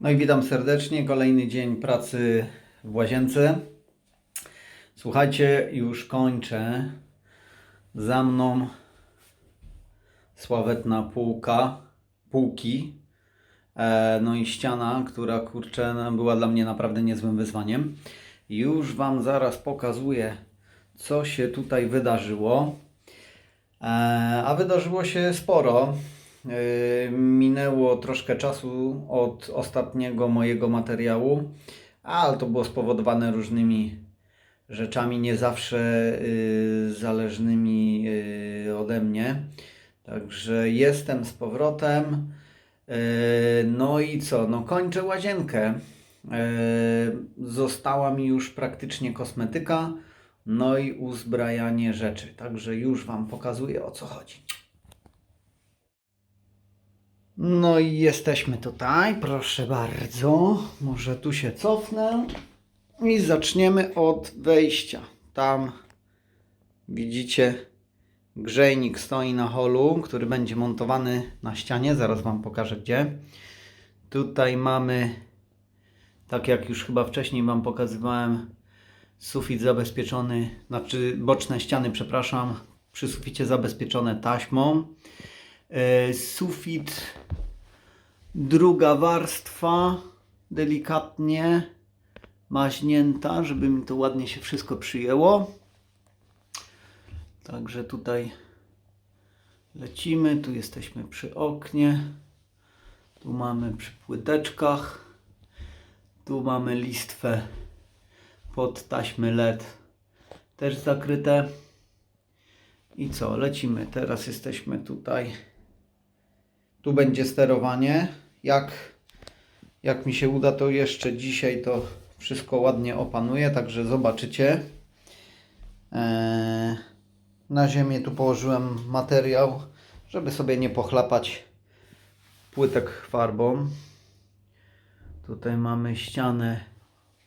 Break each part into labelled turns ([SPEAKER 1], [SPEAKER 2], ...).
[SPEAKER 1] No i witam serdecznie. Kolejny dzień pracy w łazience. Słuchajcie, już kończę. Za mną sławetna półka, półki. E, no i ściana, która kurczę no, była dla mnie naprawdę niezłym wyzwaniem. Już Wam zaraz pokazuję, co się tutaj wydarzyło. E, A wydarzyło się sporo. E, Minęło troszkę czasu od ostatniego mojego materiału, ale to było spowodowane różnymi rzeczami, nie zawsze y, zależnymi y, ode mnie. Także jestem z powrotem. No i co? No kończę łazienkę. Została mi już praktycznie kosmetyka, no i uzbrajanie rzeczy. Także już Wam pokazuję o co chodzi. No i jesteśmy tutaj, proszę bardzo. Może tu się cofnę i zaczniemy od wejścia. Tam widzicie grzejnik stoi na holu, który będzie montowany na ścianie. Zaraz Wam pokażę gdzie. Tutaj mamy, tak jak już chyba wcześniej Wam pokazywałem, sufit zabezpieczony, znaczy boczne ściany, przepraszam, przy suficie zabezpieczone taśmą. E, Sufit, druga warstwa, delikatnie maźnięta, żeby mi to ładnie się wszystko przyjęło. Także tutaj lecimy, tu jesteśmy przy oknie, tu mamy przy płyteczkach, tu mamy listwę pod taśmy LED też zakryte. I co, lecimy. Teraz jesteśmy tutaj. Tu będzie sterowanie. Jak, jak mi się uda, to jeszcze dzisiaj to wszystko ładnie opanuję, także zobaczycie. Eee, na ziemię tu położyłem materiał, żeby sobie nie pochlapać płytek farbą. Tutaj mamy ścianę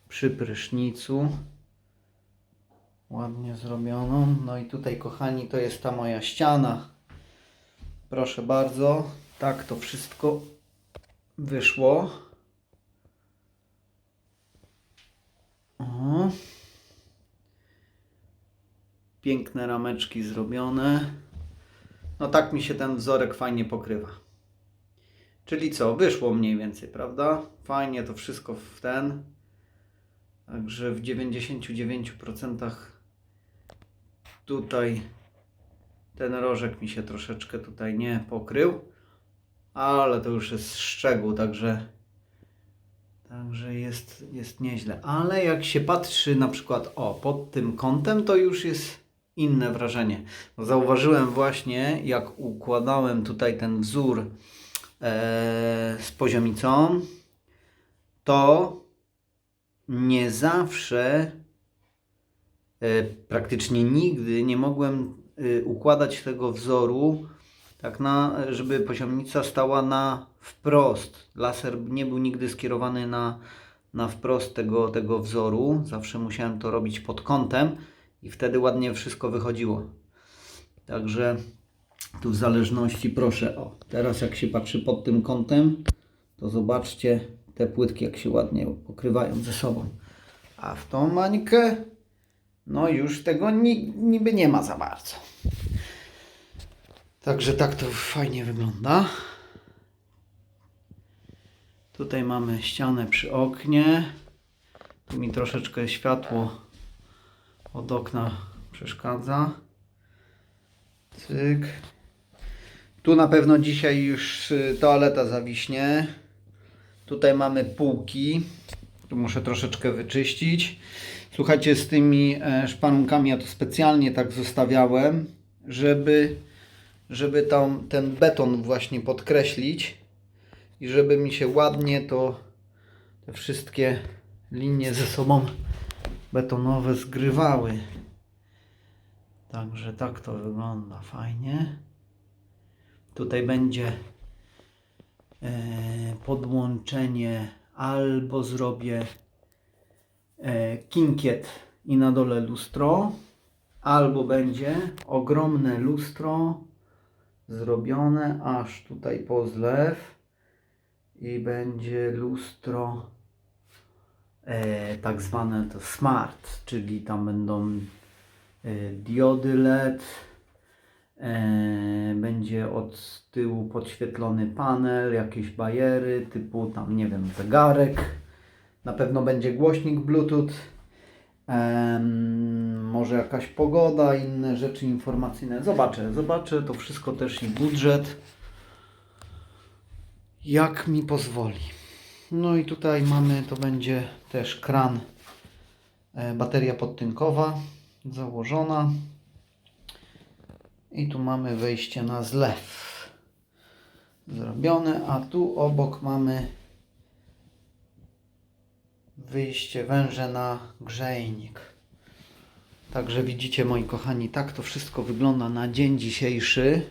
[SPEAKER 1] przy prysznicu. Ładnie zrobioną. No i tutaj, kochani, to jest ta moja ściana. Proszę bardzo. Tak to wszystko wyszło. O. Piękne rameczki zrobione. No tak mi się ten wzorek fajnie pokrywa. Czyli co, wyszło mniej więcej, prawda? Fajnie to wszystko w ten. Także w 99% tutaj ten rożek mi się troszeczkę tutaj nie pokrył, ale to już jest szczegół, także także jest, jest nieźle. Ale jak się patrzy na przykład o pod tym kątem, to już jest inne wrażenie. Bo Zauważyłem właśnie, jak układałem tutaj ten wzór e, z poziomicą, to nie zawsze, e, praktycznie nigdy nie mogłem e, układać tego wzoru tak na, żeby poziomnica stała na wprost. Laser nie był nigdy skierowany na, na wprost tego, tego wzoru. Zawsze musiałem to robić pod kątem i wtedy ładnie wszystko wychodziło. Także tu w zależności, proszę, o, teraz jak się patrzy pod tym kątem, to zobaczcie te płytki, jak się ładnie pokrywają ze sobą. A w tą mańkę, no już tego ni, niby nie ma za bardzo. Także tak to fajnie wygląda. Tutaj mamy ścianę przy oknie. Tu mi troszeczkę światło od okna przeszkadza. Cyk. Tu na pewno dzisiaj już y, toaleta zawiśnie. Tutaj mamy półki. Tu muszę troszeczkę wyczyścić. Słuchajcie, z tymi e, szpanunkami ja to specjalnie tak zostawiałem, żeby, żeby tam ten beton właśnie podkreślić i żeby mi się ładnie to te wszystkie linie ze sobą betonowe zgrywały. Także tak to wygląda fajnie. Tutaj będzie e, podłączenie albo zrobię e, kinkiet i na dole lustro, albo będzie ogromne lustro zrobione aż tutaj po zlew i będzie lustro e, tak zwane to smart, czyli tam będą e, diody LED, e, będzie od tyłu podświetlony panel, jakieś bajery typu tam nie wiem zegarek, na pewno będzie głośnik Bluetooth, może jakaś pogoda, inne rzeczy informacyjne. Zobaczę, zobaczę to wszystko też i budżet jak mi pozwoli. No i tutaj mamy, to będzie też kran, e, bateria podtynkowa założona. I tu mamy wejście na zlew zrobione, a tu obok mamy wyjście węże na grzejnik. Także widzicie moi kochani, tak to wszystko wygląda na dzień dzisiejszy.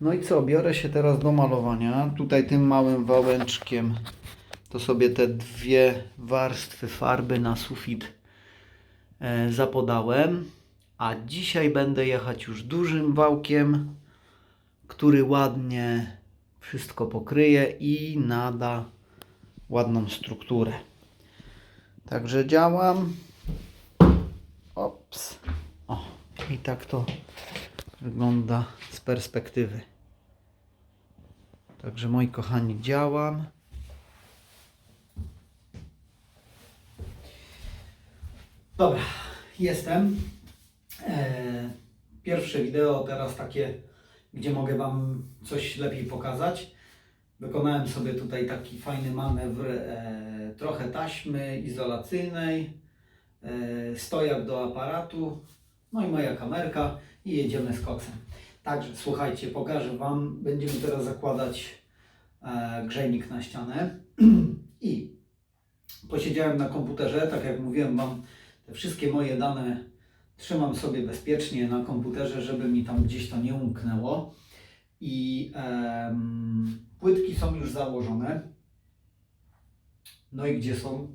[SPEAKER 1] No i co, biorę się teraz do malowania. Tutaj tym małym wałęczkiem to sobie te dwie warstwy farby na sufit e, zapodałem. A dzisiaj będę jechać już dużym wałkiem, który ładnie wszystko pokryje i nada ładną strukturę. Także działam. Ops. O, i tak to wygląda z perspektywy. Także moi kochani, działam. Dobra, jestem. E, Pierwsze wideo teraz takie, gdzie mogę Wam coś lepiej pokazać. Wykonałem sobie tutaj taki fajny manewr, e, trochę taśmy izolacyjnej, e, stojak do aparatu, no i moja kamerka i jedziemy z koksem. Także słuchajcie, pokażę Wam, będziemy teraz zakładać e, grzejnik na ścianę i posiedziałem na komputerze, tak jak mówiłem Wam, te wszystkie moje dane trzymam sobie bezpiecznie na komputerze, żeby mi tam gdzieś to nie umknęło. I em, płytki są już założone. No i gdzie są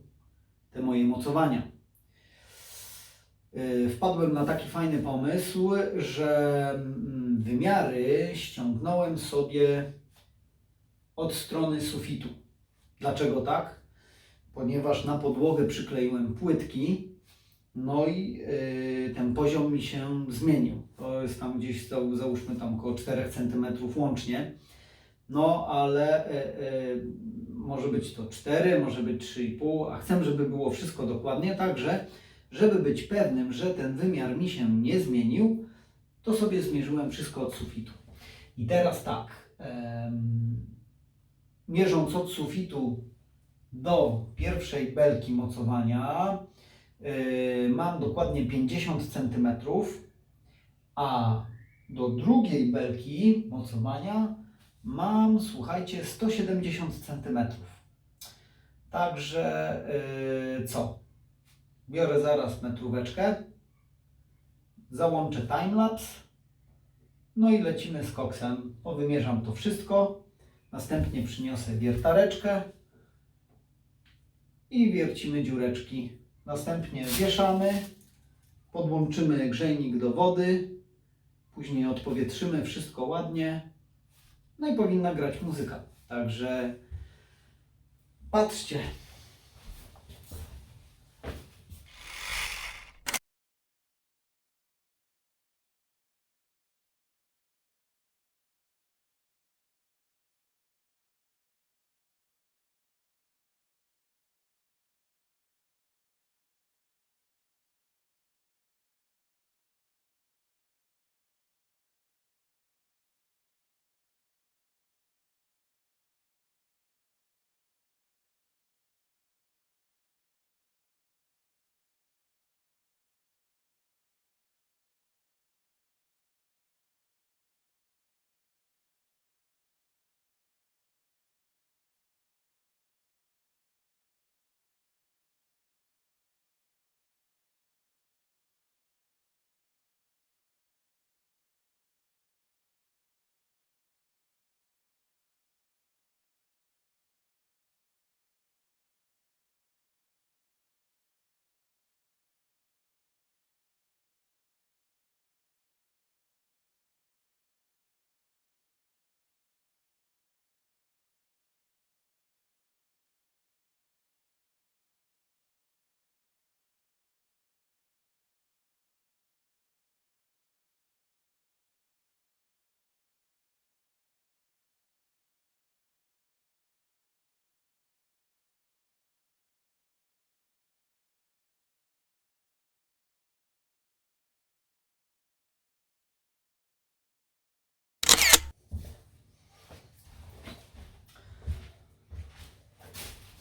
[SPEAKER 1] te moje mocowania? Yy, Wpadłem na taki fajny pomysł, że mm, wymiary ściągnąłem sobie od strony sufitu. Dlaczego tak? Ponieważ na podłogę przykleiłem płytki, no i yy, ten poziom mi się zmienił. To jest tam gdzieś, za- załóżmy tam około 4 cm łącznie. No, ale yy, yy, może być to 4, może być 3,5, a chcę, żeby było wszystko dokładnie, także żeby być pewnym, że ten wymiar mi się nie zmienił, to sobie zmierzyłem wszystko od sufitu. I teraz tak, em, mierząc od sufitu do pierwszej belki mocowania, yy, mam dokładnie 50 cm, a do drugiej belki mocowania mam, słuchajcie, 170 cm. Także yy, co? Biorę zaraz metróweczkę, załączę timelapse, no i lecimy z koksem. Powymierzam to wszystko, następnie przyniosę wiertareczkę i wiercimy dziureczki. Następnie wieszamy, podłączymy grzejnik do wody, później odpowietrzymy wszystko ładnie, no i powinna grać muzyka. Także patrzcie,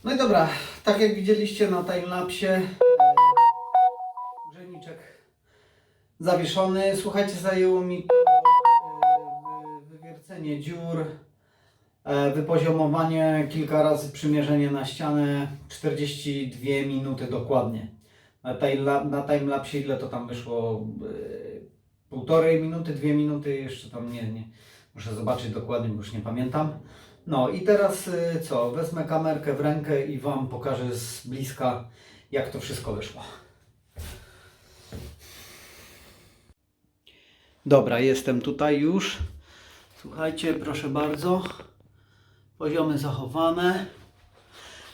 [SPEAKER 1] No i dobra, tak jak widzieliście na timelapsie, grzejniczek zawieszony. Słuchajcie, zajęło mi e, wy- wywiercenie dziur, e, wypoziomowanie, kilka razy przymierzenie na ścianę, 42 minuty dokładnie. Na timelapsie ile to tam wyszło? E, Półtorej minuty, dwie minuty, jeszcze tam nie, nie. Muszę zobaczyć dokładnie, bo już nie pamiętam. No i teraz y, co? Wezmę kamerkę w rękę i Wam pokażę z bliska, jak to wszystko wyszło. Dobra, jestem tutaj już. Słuchajcie, proszę bardzo. Poziomy zachowane.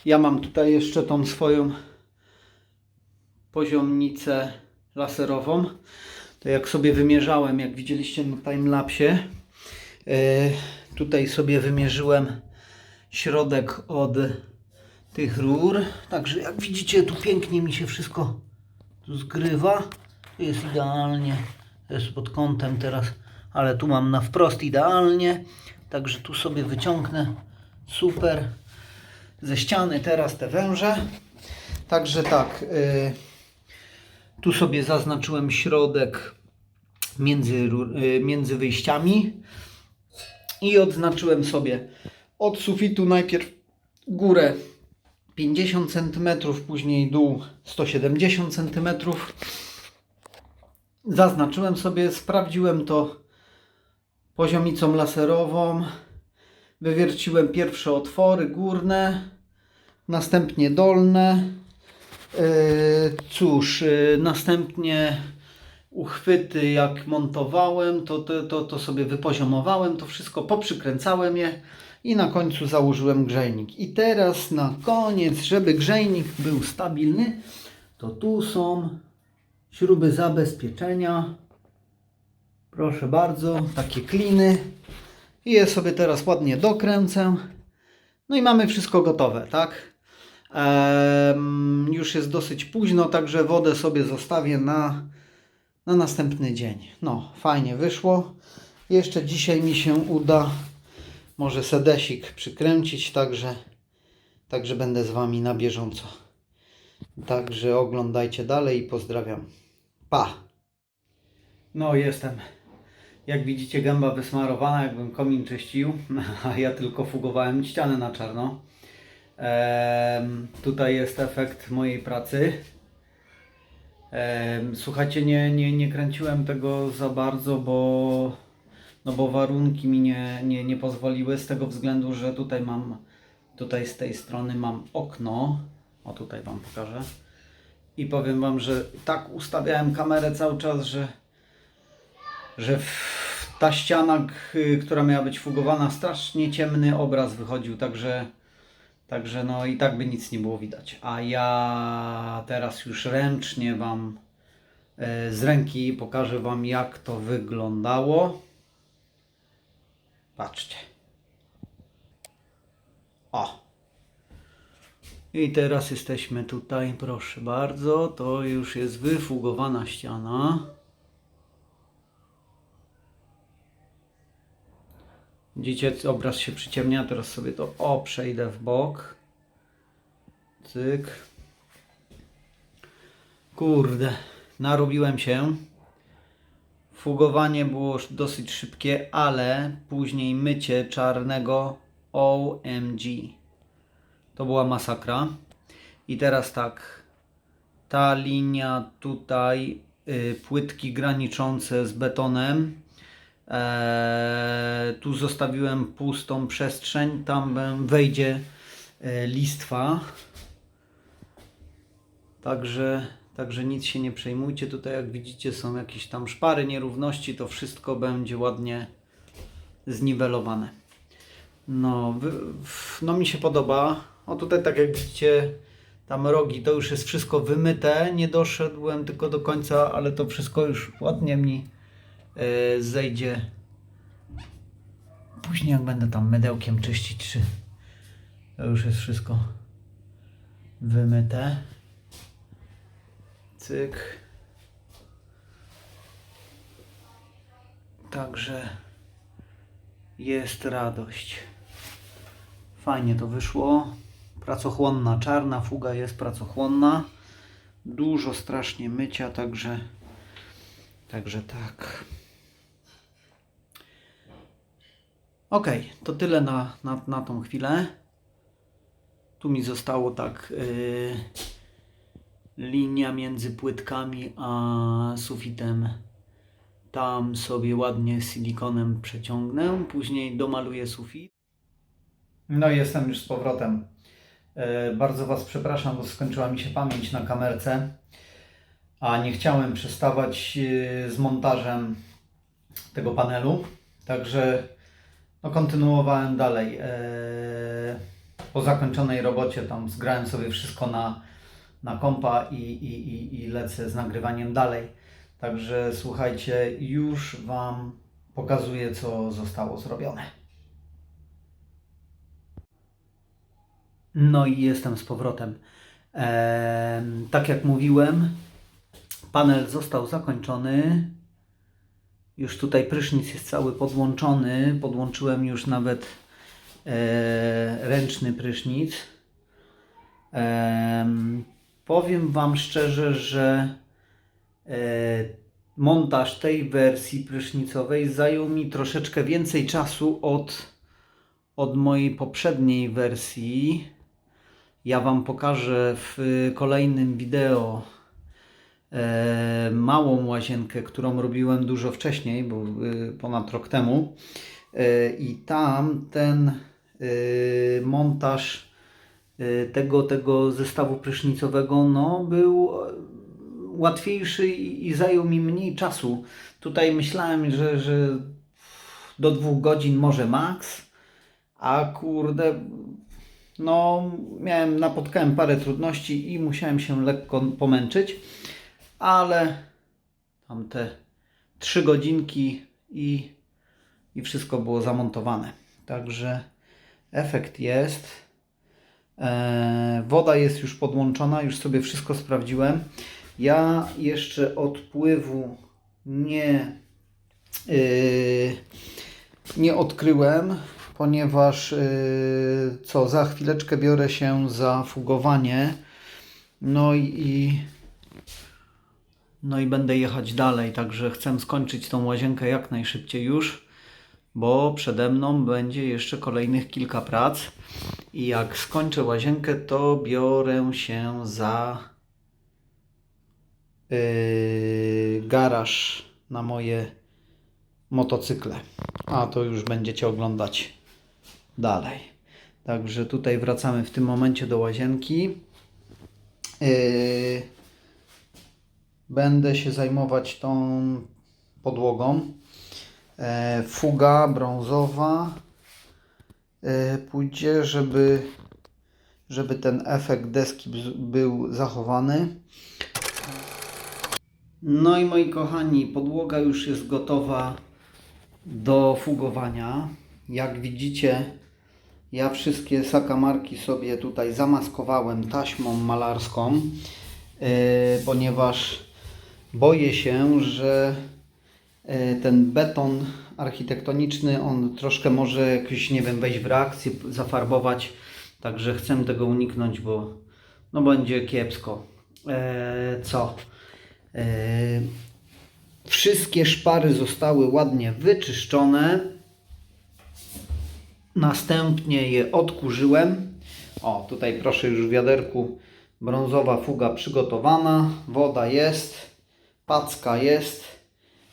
[SPEAKER 1] Ja mam tutaj jeszcze tą swoją poziomnicę laserową. To jak sobie wymierzałem, jak widzieliście na timelapsie, yy, tutaj sobie wymierzyłem środek od tych rur. Także jak widzicie, tu pięknie mi się wszystko tu zgrywa. Tu jest idealnie, jest pod kątem teraz, ale tu mam na wprost idealnie. Także tu sobie wyciągnę super ze ściany teraz te węże. Także tak, yy, tu sobie zaznaczyłem środek między, ru- y, między wyjściami i odznaczyłem sobie od sufitu najpierw górę 50 cm, później dół 170 cm. Zaznaczyłem sobie, sprawdziłem to poziomicą laserową. Wywierciłem pierwsze otwory górne, następnie dolne. Yy, Cóż, yy, następnie uchwyty jak montowałem, to, to, to, to sobie wypoziomowałem, to wszystko poprzykręcałem je i na końcu założyłem grzejnik. I teraz na koniec, żeby grzejnik był stabilny, to tu są śruby zabezpieczenia. Proszę bardzo, takie kliny. I je sobie teraz ładnie dokręcę. No i mamy wszystko gotowe, tak? Już jest dosyć późno, także wodę sobie zostawię na, na następny dzień. No, fajnie wyszło. Jeszcze dzisiaj mi się uda może sedesik przykręcić, także, także będę z Wami na bieżąco. Także oglądajcie dalej i pozdrawiam. Pa! No, jestem. Jak widzicie, gęba wysmarowana, jakbym komin czyścił, a ja tylko fugowałem ścianę na czarno. Em, tutaj jest efekt mojej pracy. Słuchajcie, nie, nie, nie kręciłem tego za bardzo, bo, no bo warunki mi nie, nie, nie pozwoliły z tego względu, że tutaj mam, tutaj z tej strony mam okno. O, tutaj Wam pokażę. I powiem Wam, że tak ustawiałem kamerę cały czas, że, że ta ściana, która miała być fugowana, strasznie ciemny obraz wychodził, także Także no i tak by nic nie było widać. A ja teraz już ręcznie Wam e, z ręki pokażę Wam jak to wyglądało. Patrzcie. O. I teraz jesteśmy tutaj, proszę bardzo. To już jest wyfugowana ściana. Widzicie, obraz się przyciemnia, teraz sobie to o, przejdę w bok. Cyk. Kurde, narobiłem się. Fugowanie było dosyć szybkie, ale później mycie czarnego OMG. To była masakra. I teraz tak. Ta linia tutaj, y, płytki graniczące z betonem. Eee, tu zostawiłem pustą przestrzeń, tam wejdzie e, listwa. Także, także nic się nie przejmujcie. Tutaj jak widzicie są jakieś tam szpary, nierówności, to wszystko będzie ładnie zniwelowane. No, no mi się podoba. O tutaj tak jak widzicie tam rogi, to już jest wszystko wymyte. Nie doszedłem tylko do końca, ale to wszystko już ładnie mi zejdzie. Później jak będę tam mydełkiem czyścić, czy już jest wszystko wymyte. Cyk. Także jest radość. Fajnie to wyszło. pracochłonna, czarna fuga jest pracochłonna. Dużo strasznie mycia, także także tak. Ok, to tyle na, na, na tą chwilę. Tu mi zostało tak yy, linia między płytkami a sufitem. Tam sobie ładnie silikonem przeciągnę, później domaluję sufit. No i jestem już z powrotem. E, Bardzo Was przepraszam, bo skończyła mi się pamięć na kamerce, a nie chciałem przestawać e, z montażem tego panelu, także no, kontynuowałem dalej. E, Po zakończonej robocie tam zgrałem sobie wszystko na, na kompa i, i, i, i lecę z nagrywaniem dalej. Także słuchajcie, już Wam pokazuję, co zostało zrobione. No i jestem z powrotem. Em, tak jak mówiłem, panel został zakończony. Już tutaj prysznic jest cały podłączony. Podłączyłem już nawet e, ręczny prysznic. Em, powiem Wam szczerze, że e, montaż tej wersji prysznicowej zajął mi troszeczkę więcej czasu od, od mojej poprzedniej wersji. Ja Wam pokażę w kolejnym wideo e, małą łazienkę, którą robiłem dużo wcześniej, bo e, ponad rok temu. E, I tam ten e, montaż e, tego, tego zestawu prysznicowego no, był e, łatwiejszy i, i zajął mi mniej czasu. Tutaj myślałem, że, że do dwóch godzin może maks, a kurde, no miałem, napotkałem parę trudności i musiałem się lekko pomęczyć, ale tam te godzinki i, i wszystko było zamontowane. Także efekt jest. E, woda jest już podłączona, już sobie wszystko sprawdziłem. Ja jeszcze odpływu nie, yy, nie odkryłem, ponieważ yy, co za chwileczkę biorę się za fugowanie. No i, i no i będę jechać dalej, także chcę skończyć tą łazienkę jak najszybciej już, bo przede mną będzie jeszcze kolejnych kilka prac. I jak skończę łazienkę, to biorę się za yy, garaż na moje motocykle. A to już będziecie oglądać dalej. Także tutaj wracamy w tym momencie do łazienki. Yy, będę się zajmować tą podłogą. E, fuga brązowa e, pójdzie, żeby, żeby ten efekt deski był zachowany. No i moi kochani, podłoga już jest gotowa do fugowania. Jak widzicie, ja wszystkie sakamarki sobie tutaj zamaskowałem taśmą malarską, yy, ponieważ boję się, że yy, ten beton architektoniczny, on troszkę może jakoś, nie wiem, wejść w reakcję, zafarbować. Także chcę tego uniknąć, bo no będzie kiepsko. Eee, co? Eee, Wszystkie szpary zostały ładnie wyczyszczone. Następnie je odkurzyłem. O, tutaj proszę już w wiaderku brązowa fuga przygotowana. Woda jest, packa jest,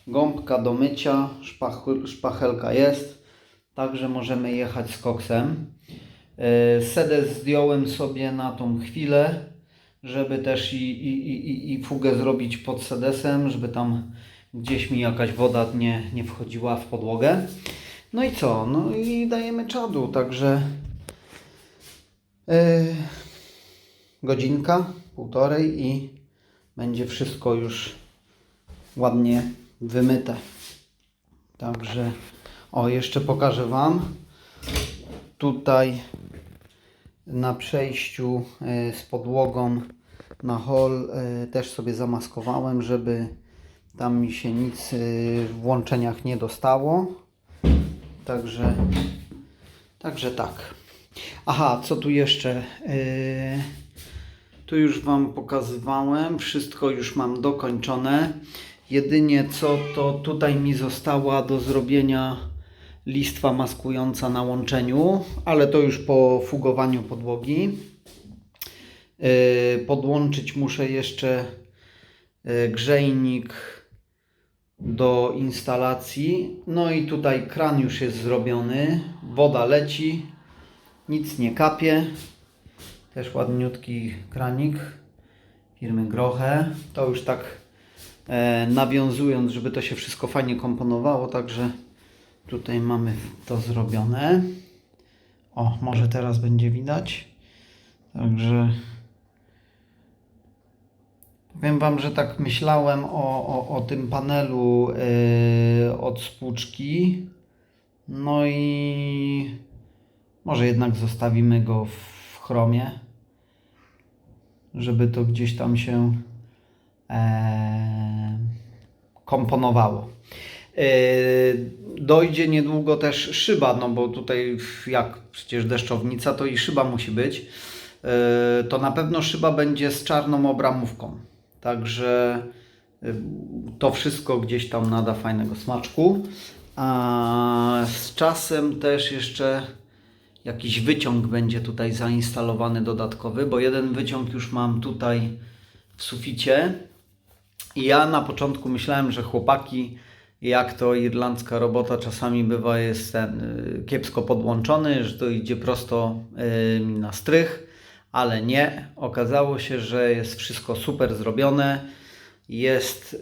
[SPEAKER 1] gąbka do mycia, szpach- szpachelka jest. Także możemy jechać z koksem. Yy, Sedę zdjąłem sobie na tą chwilę, żeby też i, i, i- i fugę zrobić pod sedesem, żeby tam gdzieś mi jakaś woda nie, nie wchodziła w podłogę. No i co? No i dajemy czadu, także yy, godzinka, półtorej i będzie wszystko już ładnie wymyte. Także o, jeszcze pokażę Wam. Tutaj na przejściu e, z podłogą na hol e, też sobie zamaskowałem, żeby tam mi się nic e, w włączeniach nie dostało. Także, także tak. Aha, co tu jeszcze? Tu już Wam pokazywałem, wszystko już mam dokończone. Jedynie co to tutaj mi została do zrobienia listwa maskująca na łączeniu, ale to już po fugowaniu podłogi. Yy, podłączyć muszę jeszcze yy, grzejnik do instalacji. No i tutaj kran już jest zrobiony. Woda leci, nic nie kapie. Też ładniutki kranik firmy Groche. To już tak nawiązując, żeby to się wszystko fajnie komponowało, także tutaj mamy to zrobione. O, może teraz będzie widać. Także powiem Wam, że tak myślałem o, o, o tym panelu yy, od spłuczki. No i może jednak zostawimy go w chromie, żeby to gdzieś tam się e, komponowało. E, dojdzie niedługo też szyba, no bo tutaj jak przecież deszczownica, to i szyba musi być. E, to na pewno szyba będzie z czarną obramówką. Także e, to wszystko gdzieś tam nada fajnego smaczku. A z czasem też jeszcze jakiś wyciąg będzie tutaj zainstalowany dodatkowy, bo jeden wyciąg już mam tutaj w suficie. I ja na początku myślałem, że chłopaki, jak to irlandzka robota czasami bywa, jest ten y, kiepsko podłączony, że to idzie prosto y, mi na strych, ale nie. Okazało się, że jest wszystko super zrobione. Jest y,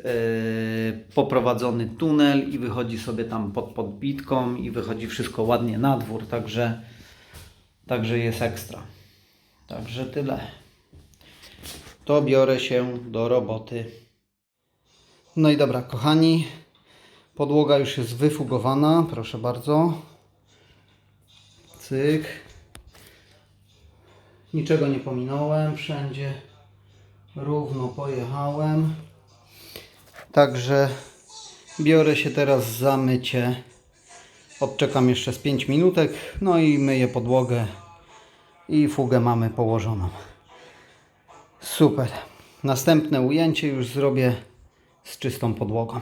[SPEAKER 1] poprowadzony tunel i wychodzi sobie tam pod podbitką i wychodzi wszystko ładnie na dwór, także, także jest ekstra. Także tyle. To biorę się do roboty. No i dobra, kochani. Podłoga już jest wyfugowana, proszę bardzo. Cyk. Niczego nie pominąłem, wszędzie równo pojechałem. Także biorę się teraz za mycie. Odczekam jeszcze z 5 minutek, no i myję podłogę i fugę mamy położoną. Super. Następne ujęcie już zrobię z czystą podłogą.